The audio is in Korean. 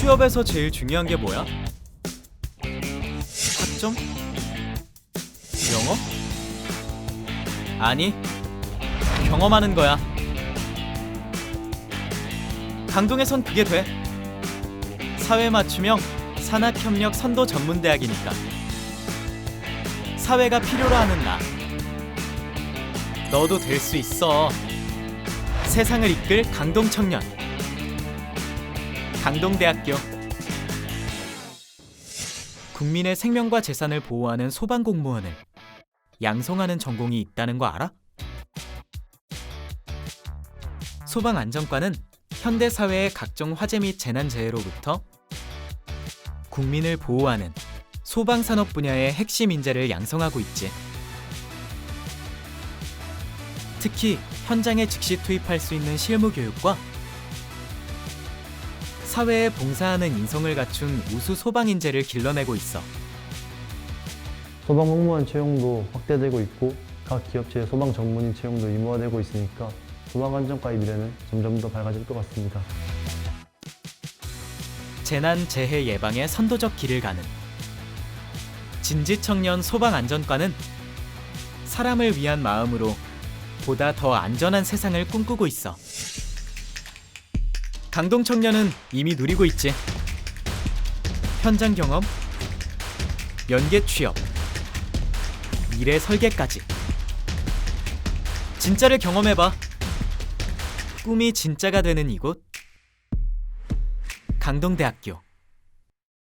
취업에서 제일 중요한 게 뭐야? 학점? 영어? 아니, 경험하는 거야. 강동에선 그게 돼. 사회 맞춤형 산학협력 선도 전문대학이니까. 사회가 필요로 하는 나. 너도 될 수 있어. 세상을 이끌 강동 청년. 강동대학교. 국민의 생명과 재산을 보호하는 소방 공무원을 양성하는 전공이 있다는 거 알아? 소방 안전과는 현대 사회의 각종 화재 및 재난 재해로부터 국민을 보호하는 소방 산업 분야의 핵심 인재를 양성하고 있지. 특히 현장에 즉시 투입할 수 있는 실무 교육과 사회에 봉사하는 인성을 갖춘 우수 소방 인재를 길러내고 있어. 소방 공무원 채용도 확대되고 있고 각 기업체의 소방 전문인 채용도 의무화되고 있으니까 소방 안전과의 미래는 점점 더 밝아질 것 같습니다. 재난 재해 예방의 선도적 길을 가는 진지 청년 소방 안전과는 사람을 위한 마음으로 보다 더 안전한 세상을 꿈꾸고 있어. 강동 청년은 이미 누리고 있지. 현장 경험, 연계 취업, 미래 설계까지. 진짜를 경험해봐. 꿈이 진짜가 되는 이곳. 강동대학교.